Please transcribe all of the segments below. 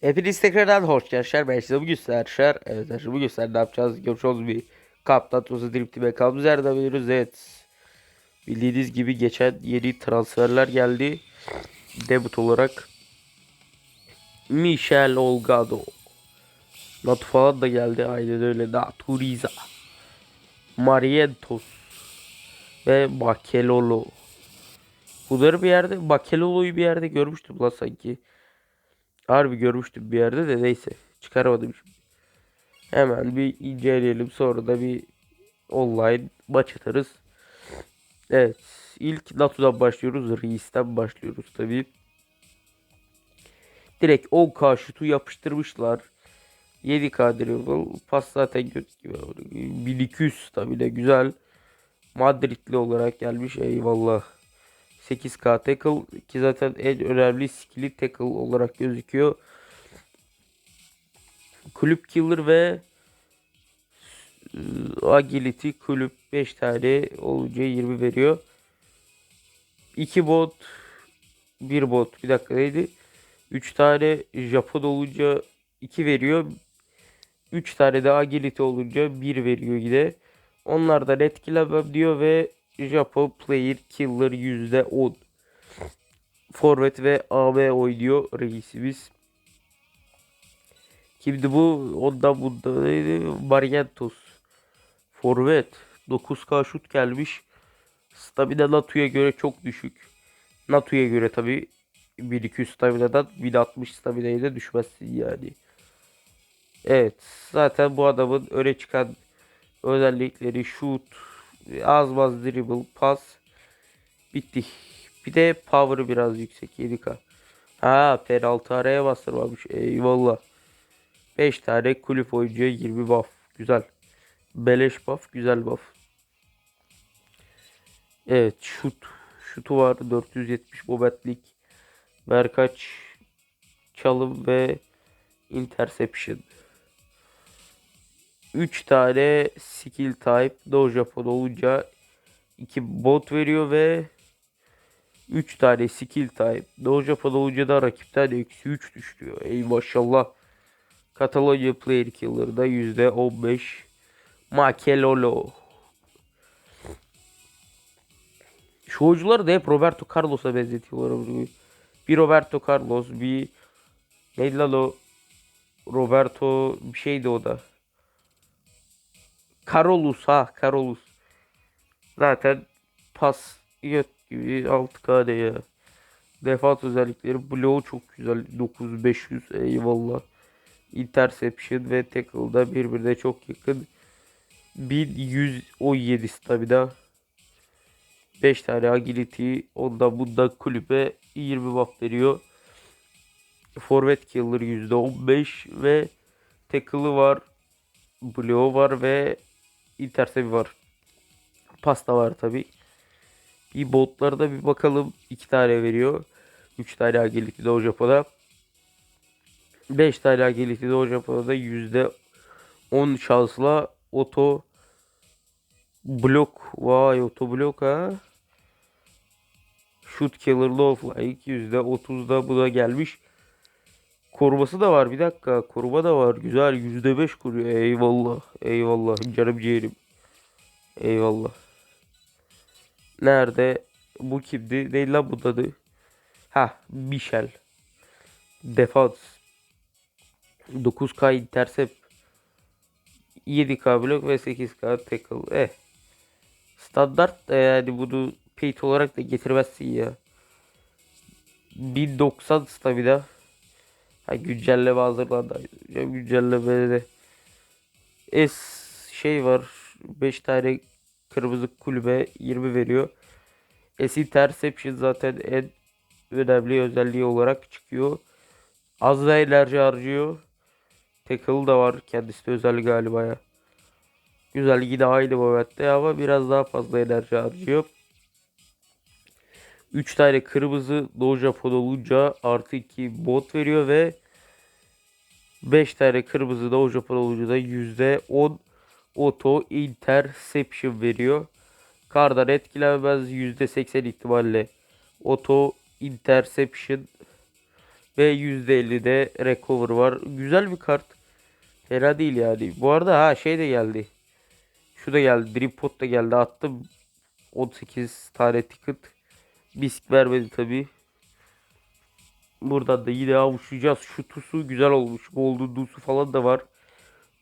Hepiniz tekrardan hoş geldiniz. Ben size bugün Serşer. Evet arkadaşlar bugün sizlerle ne yapacağız? Olduğunuz bir Kaptan Tozu Dripti ve kalbimiz nereden biliyoruz? Evet. Bildiğiniz gibi geçen yeni transferler geldi. Debut olarak. Michel Olgado. Natu falan da geldi. Aynen öyle. Naturiza. Marientos. Ve Bakelolo. Bunları bir yerde Bakelolo'yu bir yerde görmüştüm lan sanki. Harbi görmüştüm bir yerde de neyse. Çıkaramadım şimdi. Hemen bir inceleyelim. Sonra da bir online maç atarız. Evet. ilk NATO'dan başlıyoruz. Reis'ten başlıyoruz tabii. Direkt 10k şutu yapıştırmışlar. 7k dribble. Pas zaten kötü gibi. 1200 tabii de güzel. Madridli olarak gelmiş. Eyvallah. 8K tackle ki zaten en önemli skill'i tackle olarak gözüküyor. Kulüp killer ve e, agility kulüp 5 tane olunca 20 veriyor. 2 bot 1 bot bir dakika neydi? 3 tane Japon olunca 2 veriyor. 3 tane de agility olunca 1 veriyor yine. Onlardan etkilemem diyor ve Japon player killer %10. Forvet ve AB oynuyor reisimiz. Kimdi bu? Ondan bunda neydi? Marientos. Forvet. 9K şut gelmiş. Stamina NATO'ya göre çok düşük. NATO'ya göre tabi 1200 staminadan 1060 stamina'ya da düşmezsin yani. Evet. Zaten bu adamın öne çıkan özellikleri şut, az baz dribble, pas. Bitti. Bir de power'ı biraz yüksek 7K. Ha penaltı araya bastırmamış. Eyvallah. 5 tane kulüp oyuncuya 20 buff. Güzel. Beleş buff. Güzel buff. Evet şut. Şutu var. 470 bobetlik. Berkaç çalım ve interception. 3 tane skill type Dojo Japon olunca 2 bot veriyor ve 3 tane skill type Dojo Japon olunca da rakipten eksi 3 düşüyor. Ey maşallah. Catalonia Player Killer'da %15 Makelolo. Şu oyuncuları da hep Roberto Carlos'a benzetiyorlar. Bir Roberto Carlos, bir neydi lan o? Roberto bir şeydi o da. Carolus ha Carolus. Zaten pas yöt gibi 6K ya. Defans özellikleri bloğu çok güzel 9500 eyvallah. Interception ve tackle'da birbirine çok yakın. 1117 stamina. 5 tane agility. Onda bunda kulübe 20 buff veriyor. Forvet killer %15 ve tackle'ı var. Bloğu var ve intercept var. Pasta var tabi. Bir botlarda bir bakalım. 2 tane veriyor. 3 tane de o Japon'a. 5 tane de o Japon'a da %10 şansla oto blok. Vay oto blok ha. Shoot killer low flying %30'da bu da gelmiş. Koruması da var bir dakika. Koruma da var. Güzel %5 kuruyor. Eyvallah. Eyvallah. Canım ciğerim. Eyvallah. Nerede? Bu kimdi? Değil lan bu dadı. Ha Michel. Defans. 9K intercept. 7K blok ve 8K tackle. Eh. Standart da yani bunu payt olarak da getirmezsin ya. 1090 stamina. Ha, güncelleme hazırlandı. Güncellemede de S şey var. 5 tane kırmızı kulübe 20 veriyor. S interception zaten en önemli özelliği olarak çıkıyor. Az da enerji harcıyor. Tackle da var. Kendisi de özel galiba ya. Güzel yine aynı momentte ama biraz daha fazla enerji harcıyor. 3 tane kırmızı Doğu Japon olunca artı 2 bot veriyor ve 5 tane kırmızı Doğu Japon olunca da %10 auto interception veriyor. Kardan etkilenmez %80 ihtimalle auto interception Ve %50'de recover var. Güzel bir kart. Fena değil yani. Bu arada ha şey de geldi. Şu da geldi. Pot da geldi. Attım 18 tane ticket. Bisk vermedi tabi. Buradan da yine avuçlayacağız. Şu tusu güzel olmuş. Golden Du'su falan da var.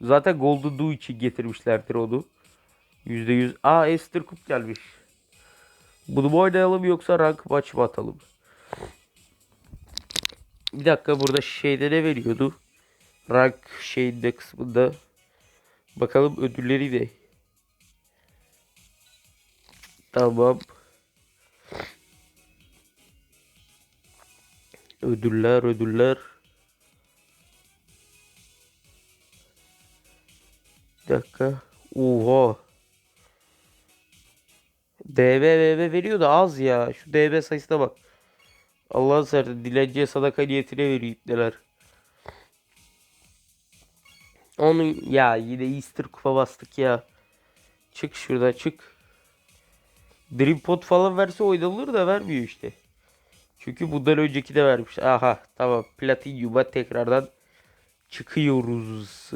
Zaten Golden Du için getirmişlerdir onu. %100. Aa Esther Cup gelmiş. Bunu mu oynayalım yoksa rank maç mı atalım? Bir dakika burada şeyde ne veriyordu? Rank şeyinde kısmında. Bakalım ödülleri de. Tamam. Ödüller ödüller. Bir dakika. Oha. DB veriyor da az ya. Şu DB sayısına bak. Allah'ın seversen dilenciye sadaka niyetine veriyor ipneler. Onun ya yine Easter kupa bastık ya. Çık şurada çık. Dream Pot falan verse oynanır da vermiyor işte. Çünkü bundan önceki de vermiş. Aha tamam Platinum'a tekrardan çıkıyoruz.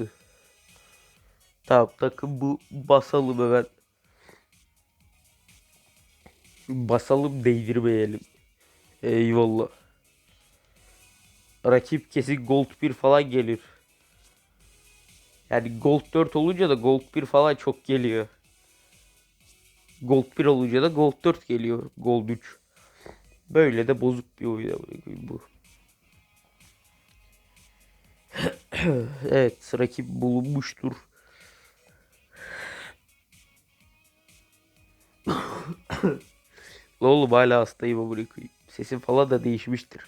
Tamam takım bu basalım hemen. Basalım değdirmeyelim. Eyvallah. Rakip kesin Gold 1 falan gelir. Yani Gold 4 olunca da Gold 1 falan çok geliyor. Gold 1 olunca da Gold 4 geliyor. Gold 3. Böyle de bozuk bir oyun bu. evet rakip bulunmuştur. Oğlum hala hastayım amına koyayım. Sesim falan da değişmiştir.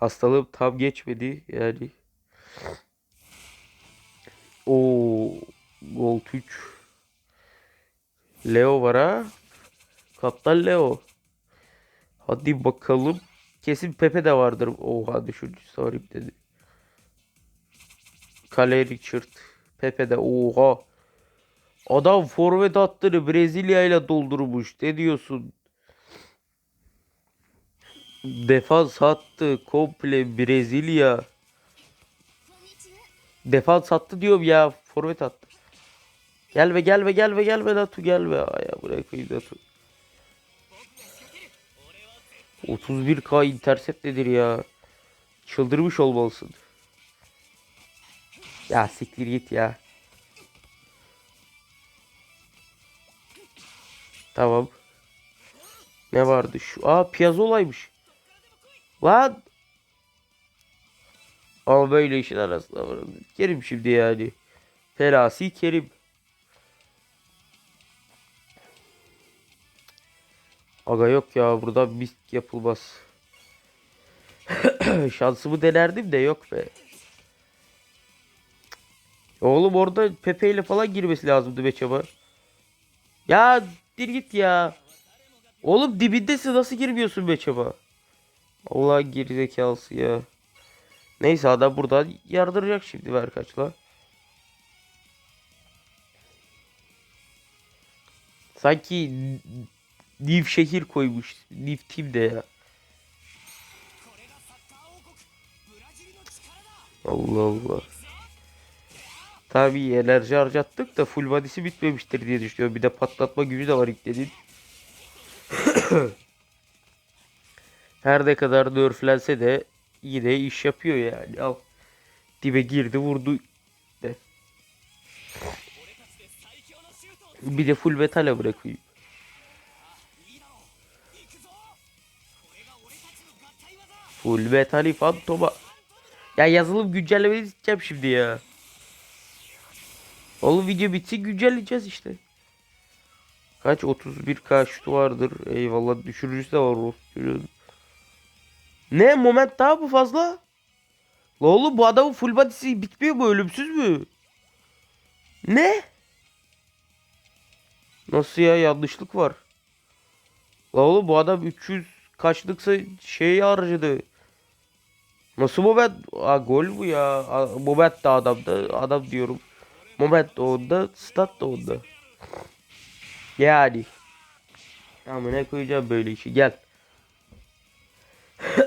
Hastalığım tam geçmedi yani. O Gold 3. Leo var ha. Kaptan Leo. Hadi bakalım. Kesin Pepe de vardır. Oha düşürücü sorayım dedi. Kale Richard. Pepe de oha. Adam forvet hattını Brezilya ile doldurmuş. Ne diyorsun? Defans hattı komple Brezilya. Defans hattı diyorum ya. Forvet hattı. Gel ve gel ve gel ve gel ve Natu gel ve. Ya buraya koyayım Natu. 31k intercept nedir ya? Çıldırmış olmalısın. Ya siktir git ya. Tamam. Ne vardı şu? Aa Piazzola'ymış. Lan. Ama böyle işin arasında var. Kerim şimdi yani. Ferasi Kerim. Aga yok ya burada misk yapılmaz. Şansımı denerdim de yok be. Oğlum orada Pepe ile falan girmesi lazımdı be çaba. Ya dir git ya. Oğlum dibindesin nasıl girmiyorsun be çaba. Allah gerizekalısı ya. Neyse adam buradan yardıracak şimdi ver kaçla. Sanki Niv şehir koymuş. Niv Team de ya. Allah Allah. Tabii enerji harcattık da full body'si bitmemiştir diye düşünüyorum. Bir de patlatma gücü de var ilk Her ne kadar nerflense de yine iş yapıyor yani. Al. Dibe girdi vurdu. De. Bir de full metale bırakayım. Full metali fantoma. Ya yazılım güncellemeyi isteyeceğim şimdi ya. Oğlum video bitsin güncelleyeceğiz işte. Kaç 31k şutu vardır. Eyvallah düşürücüsü de var. Ne moment daha bu fazla? La oğlum bu adamın full body'si bitmiyor mu? Ölümsüz mü? Ne? Nasıl ya yanlışlık var. La oğlum bu adam 300 kaçlıksa şeyi harcadı. Nasıl moment? Aa, gol bu ya. Aa, moment de adamda. Adam diyorum. Moment de onda. Stat da onda. Yani. Ama ne koyacağım böyle işi. Gel.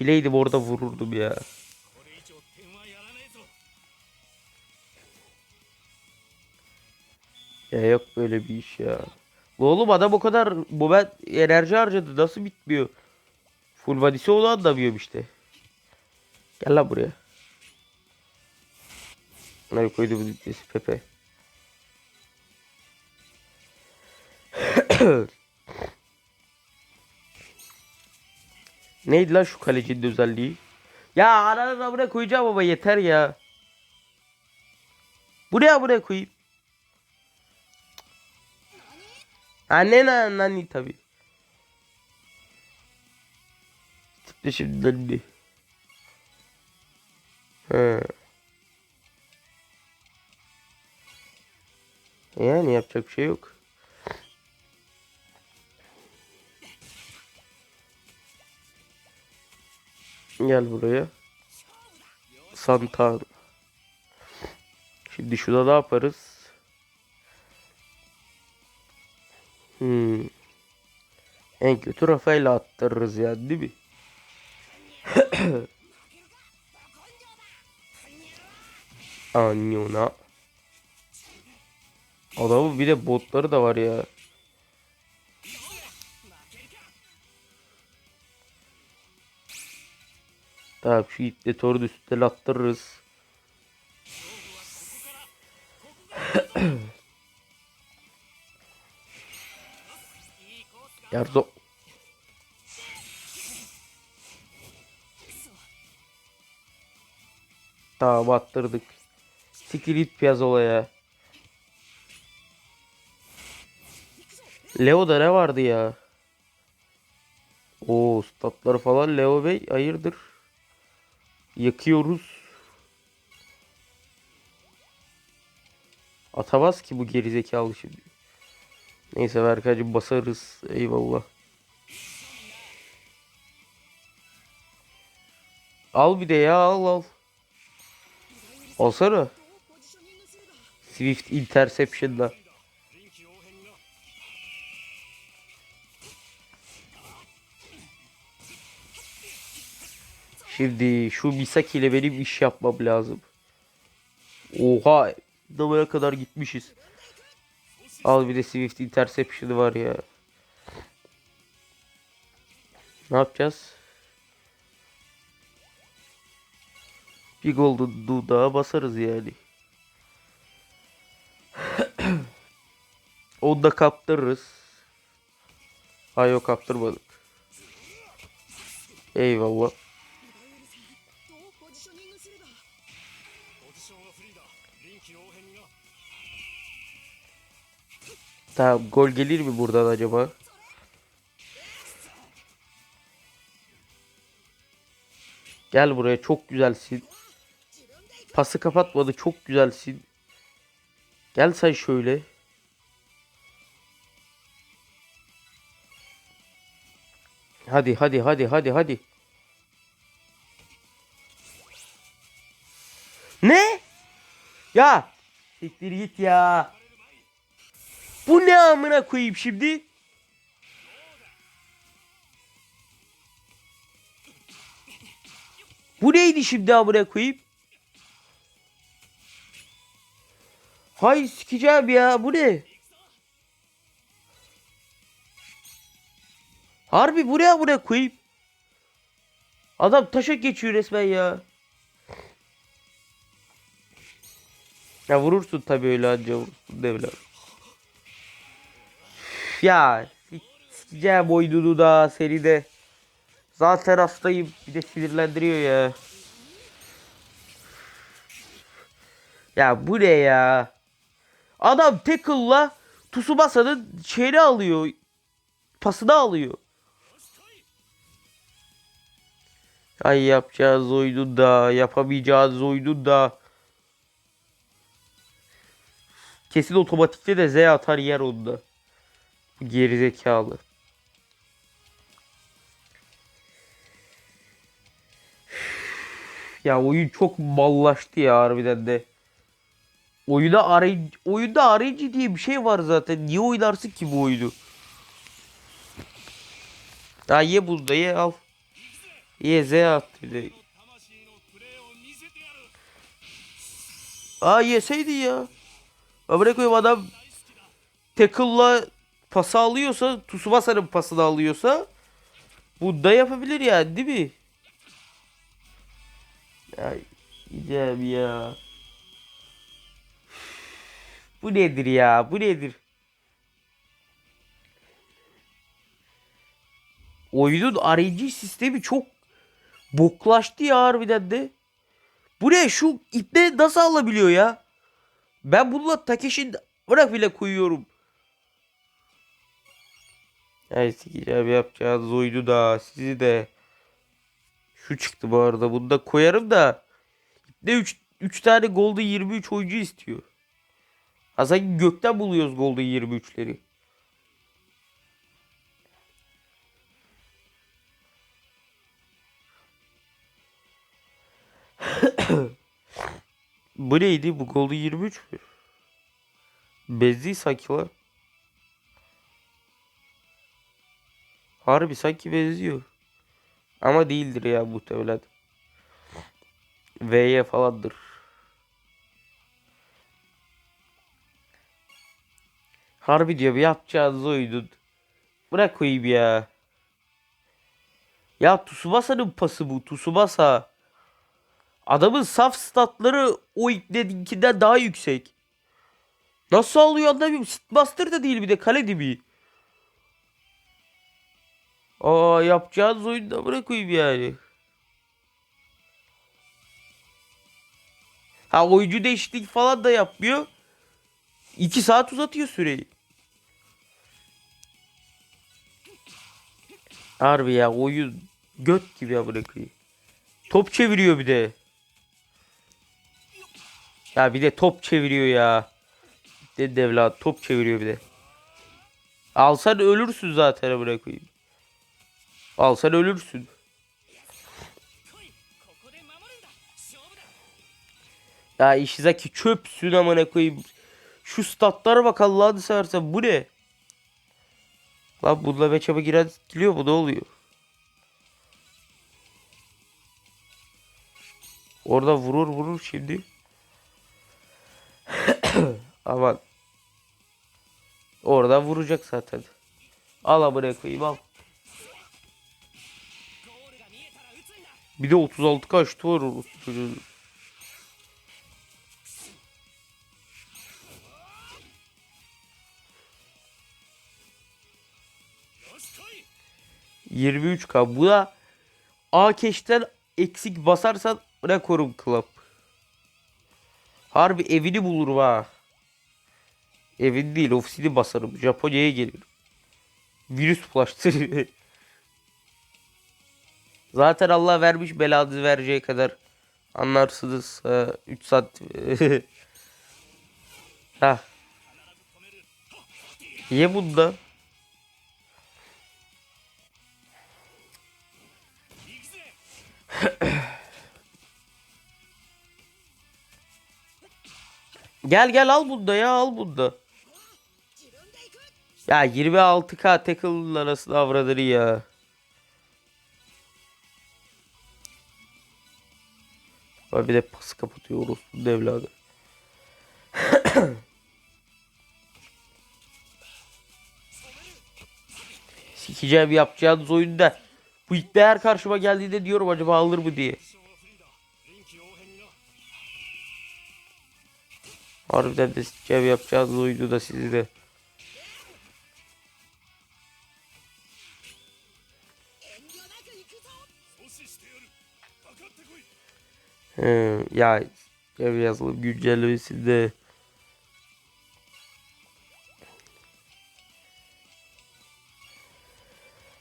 Bileydim orada vururdum ya. Ya yok böyle bir iş ya. Oğlum adam o kadar moment enerji harcadı. Nasıl bitmiyor? Full body'si onu anlamıyorum işte. Gel lan buraya. Nereye koydu bu diplesi Pepe? Neydi lan şu kalecinin özelliği? Ya ananı buraya koyacağım ama yeter ya. Buraya buraya koyayım. Anne lan nani tabi. Tiple şimdi nani. He. Yani yapacak bir şey yok. Gel buraya. Santana. Şimdi şurada ne yaparız? Hmm. En kötü Rafael'e attırırız yani değil mi? Anyona. Adamın bir de botları da var ya. Tamam şu iple torun üstüne attırırız. Yardım. Tamam attırdık. Sikrit piyazolaya. Leo'da ne vardı ya? O statları falan Leo Bey hayırdır? Yakıyoruz. Atamaz ki bu gerizekalı şimdi. Neyse Berkacığım basarız. Eyvallah. Al bir de ya al al. Alsana. Swift Interception'da. Şimdi şu Misaki ile benim iş yapmam lazım. Oha. Damaya kadar gitmişiz. Al bir de Swift Interception'ı var ya. Ne yapacağız? Bir Golden Dude'a basarız yani. Onu da kaptırırız. Hayır yok kaptırmadık. Eyvallah. Tamam gol gelir mi buradan acaba? Gel buraya çok güzelsin. Pası kapatmadı çok güzelsin. Gel sen şöyle. Hadi hadi hadi hadi hadi. Ne? Ya siktir git ya. Bu ne amına koyayım şimdi? Bu neydi şimdi amına koyayım? Hay sikeceğim ya bu ne? Harbi bu ne amına koyayım? Adam taşa geçiyor resmen ya. Ya vurursun tabii öyle anca vurursun devlet. Ya sik- sikeceğim boynunu da seni de. Zaten hastayım. Bir de sinirlendiriyor ya. Ya bu ne ya? Adam tackle'la Tsubasa'nın şeyini alıyor. Pasını alıyor. Ay yapacağız oyunu da yapamayacağız oyunu da. Kesin otomatikte de Z atar yer onda. Gerizekalı. Ya oyun çok mallaştı ya harbiden de. Oyunda arayıcı, oyunda arayıcı diye bir şey var zaten. Niye oynarsın ki bu oyunu? Ya ye buzda ye al. YZ attı bir de. 魂のプレーを見せてやる Aa yeseydi ya. Amına koyayım adam tackle'la pası alıyorsa, Tsubasa'nın pasını alıyorsa bu da yapabilir yani değil mi? Ya gideceğim ya. Bu nedir ya? Bu nedir? Oyunun RNG sistemi çok boklaştı ya harbiden de. Bu ne? Şu iple nasıl alabiliyor ya? Ben bununla Takeshi'nin bırak bile koyuyorum. Ay sikeceğim yapacağınız oyunu da sizi de. Şu çıktı bu arada. Bunu da koyarım da. Ne 3 3 tane Golden 23 oyuncu istiyor. Ha sanki gökten buluyoruz Golden 23'leri. Bu? Bu Golden 23 mü? Benzi sanki lan. Harbi sanki benziyor. Ama değildir ya muhtemelen. V'ye falandır. Harbi diyor bir yapacağınız oyunun. Bırak koyayım ya. Ya Tsubasa'nın pası bu. Tsubasa. Adamın saf statları o ikneninkinden daha yüksek. Nasıl alıyor anlamıyorum. Sitmaster da değil bir de kale dibi. Aa yapacağınız oyunda bırakayım yani. Ha oyuncu değişiklik falan da yapmıyor. 2 saat uzatıyor süreyi. Harbi ya oyun göt gibi ya bırakıyor. Top çeviriyor bir de. Ya bir de top çeviriyor ya. Dedi evlat top çeviriyor bir de. Alsan ölürsün zaten bırakayım. Alsan ölürsün. Ya Ishizaki çöpsün amına koyayım. Şu statlara bak Allah'ını seversen bu ne? Lan bununla meçhaba giren giriyor mu ne oluyor? Orada vurur vurur şimdi. Ama orada vuracak zaten. Al abone koyayım al. Bir de 36 kaçtı var çocuğun. ...23k. Bu da... A ...Akeş'ten eksik basarsan... ...rekorum club. Harbi evini bulur va. Evini değil ofisini basarım. Japonya'ya gelirim. Virüs bulaştırır. Zaten Allah vermiş belanızı vereceği kadar anlarsınız. 3 ee, saat. ha. Ye bunda. gel gel al bunda ya al bunda. Ya 26k tackle arası davradır ya. Abi bir de pas kapatıyoruz devladı. Sikeceğim yapacağınız oyunda. Bu ilk değer karşıma geldiğinde diyorum acaba alır mı diye. Harbiden de sikeceğim yapacağınız oyunda sizi de. He, ya ev yazılım güncellemesinde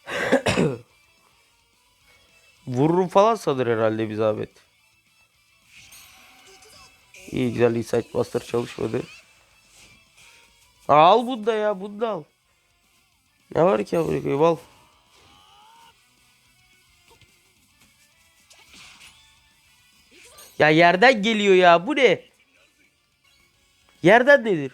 Vururum falan sanır herhalde bir zahmet. İyi güzel Insight Buster çalışmadı. Al bunu da ya bunu da al. Ne var ki koyayım al. Ya yerden geliyor ya. Bu ne? Yerden nedir?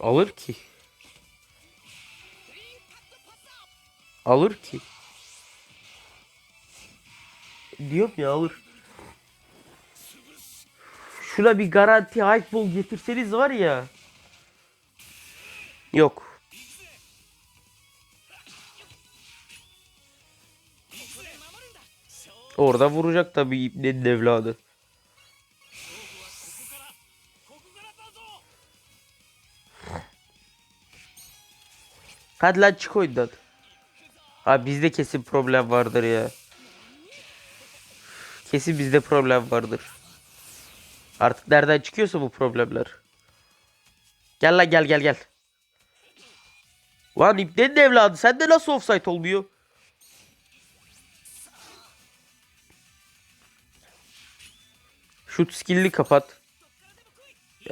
Alır ki. Alır ki. Diyorum ya alır. Şuna bir garanti hype ball getirseniz var ya. Yok. Orada vuracak tabii İbne'nin evladı. Hadi lan çık oyundan. Abi bizde kesin problem vardır ya. Kesin bizde problem vardır. Artık nereden çıkıyorsa bu problemler. Gel lan gel gel gel. Lan İbne'nin evladı sende nasıl offside olmuyor? Şut skill'li kapat.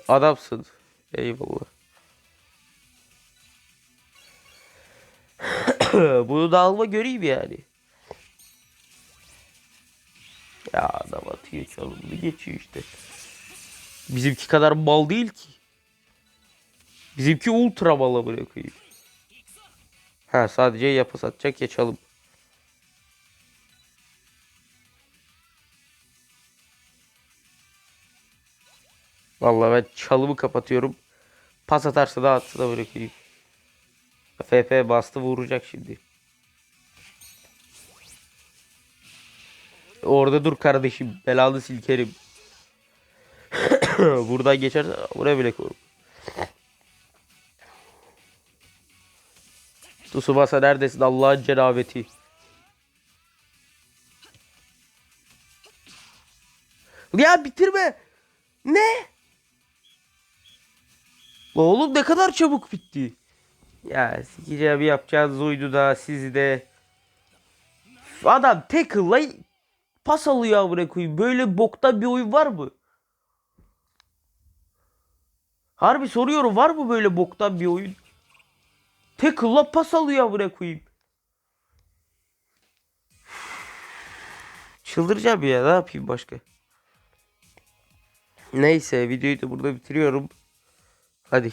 Adamsın. Eyvallah. Bunu da alma göreyim yani. Ya adam atıyor çalımını geçiyor işte. Bizimki kadar mal değil ki. Bizimki ultra amına koyayım. Ha sadece yapı satacak ya çalım. Vallahi ben çalımı kapatıyorum. Pas atarsa da atsa da bırakayım. FF bastı vuracak şimdi. Orada dur kardeşim. Belanı silkerim. Buradan geçerse buraya bile korum. Tsubasa neredesin Allah'ın cenabeti. Ya bitirme. Ne? Oğlum ne kadar çabuk bitti. Ya sikeceğim yapacağınız oydu da sizi de. Adam tackle'la pas alıyor amına. Böyle boktan bir oyun var mı? Harbi soruyorum var mı böyle boktan bir oyun? Tackle'la pas alıyor amına koyayım. Çıldıracağım ya ne yapayım başka. Neyse videoyu da burada bitiriyorum. Hadi.